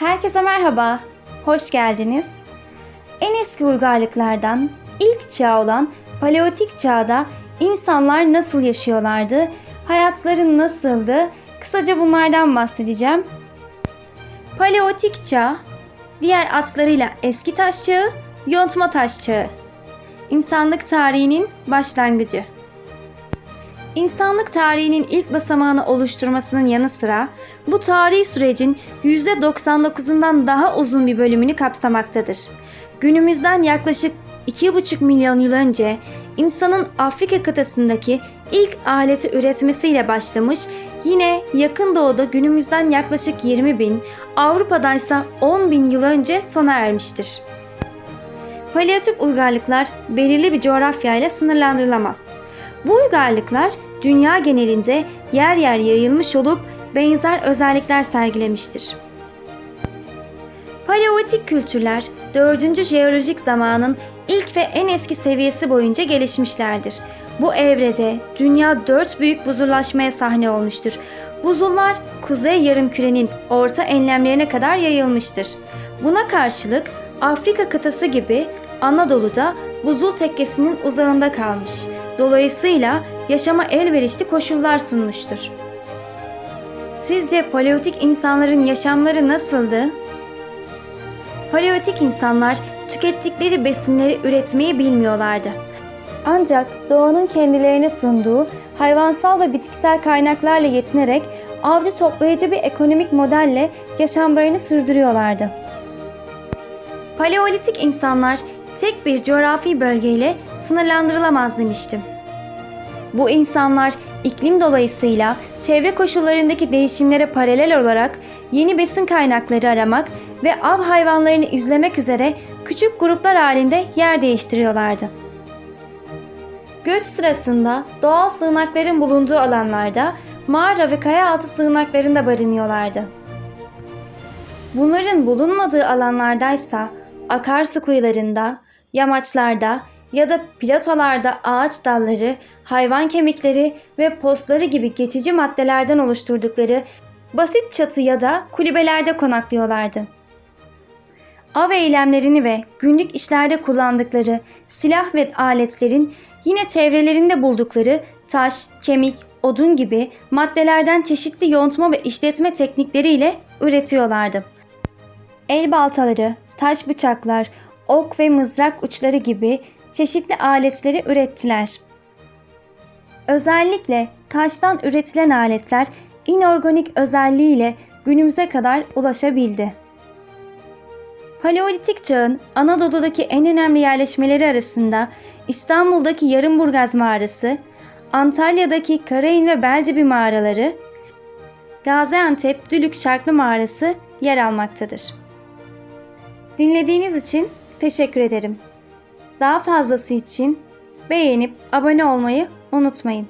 Herkese merhaba, hoş geldiniz. En eski uygarlıklardan ilk çağ olan Paleolitik çağda insanlar nasıl yaşıyorlardı, hayatları nasıldı, kısaca bunlardan bahsedeceğim. Paleolitik çağ, diğer adlarıyla eski taş çağı, yontma taş çağı. İnsanlık tarihinin başlangıcı. İnsanlık tarihinin ilk basamağını oluşturmasının yanı sıra bu tarihi sürecin %99'undan daha uzun bir bölümünü kapsamaktadır. Günümüzden yaklaşık 2,5 milyon yıl önce insanın Afrika kıtasındaki ilk aleti üretmesiyle başlamış, yine yakın doğuda günümüzden yaklaşık 20 bin, Avrupa'daysa 10 bin yıl önce sona ermiştir. Paleolitik uygarlıklar belirli bir coğrafyayla sınırlandırılamaz. Bu uygarlıklar dünya genelinde yer yer yayılmış olup benzer özellikler sergilemiştir. Paleolitik kültürler 4. jeolojik zamanın ilk ve en eski seviyesi boyunca gelişmişlerdir. Bu evrede dünya dört büyük buzullaşmaya sahne olmuştur. Buzullar kuzey yarımkürenin orta enlemlerine kadar yayılmıştır. Buna karşılık Afrika kıtası gibi Anadolu'da buzul tekkesinin uzağında kalmış. Dolayısıyla yaşama elverişli koşullar sunmuştur. Sizce paleolitik insanların yaşamları nasıldı? Paleolitik insanlar tükettikleri besinleri üretmeyi bilmiyorlardı. Ancak doğanın kendilerine sunduğu hayvansal ve bitkisel kaynaklarla yetinerek avcı toplayıcı bir ekonomik modelle yaşamlarını sürdürüyorlardı. Paleolitik insanlar tek bir coğrafi bölgeyle sınırlandırılamaz demiştim. Bu insanlar iklim dolayısıyla çevre koşullarındaki değişimlere paralel olarak yeni besin kaynakları aramak ve av hayvanlarını izlemek üzere küçük gruplar halinde yer değiştiriyorlardı. Göç sırasında doğal sığınakların bulunduğu alanlarda mağara ve kaya altı sığınaklarında barınıyorlardı. Bunların bulunmadığı alanlardaysa akarsu kuyularında, yamaçlarda ya da platolarda ağaç dalları, hayvan kemikleri ve postları gibi geçici maddelerden oluşturdukları basit çatı ya da kulübelerde konaklıyorlardı. Av eylemlerini ve günlük işlerde kullandıkları silah ve aletlerin yine çevrelerinde buldukları taş, kemik, odun gibi maddelerden çeşitli yontma ve işletme teknikleriyle üretiyorlardı. El baltaları, taş bıçaklar, ok ve mızrak uçları gibi çeşitli aletleri ürettiler. Özellikle taştan üretilen aletler inorganik özelliğiyle günümüze kadar ulaşabildi. Paleolitik çağın Anadolu'daki en önemli yerleşmeleri arasında İstanbul'daki Yarımburgaz mağarası, Antalya'daki Karain ve Beldibi mağaraları, Gaziantep Dülük Şarklı mağarası yer almaktadır. Dinlediğiniz için teşekkür ederim. Daha fazlası için beğenip abone olmayı unutmayın.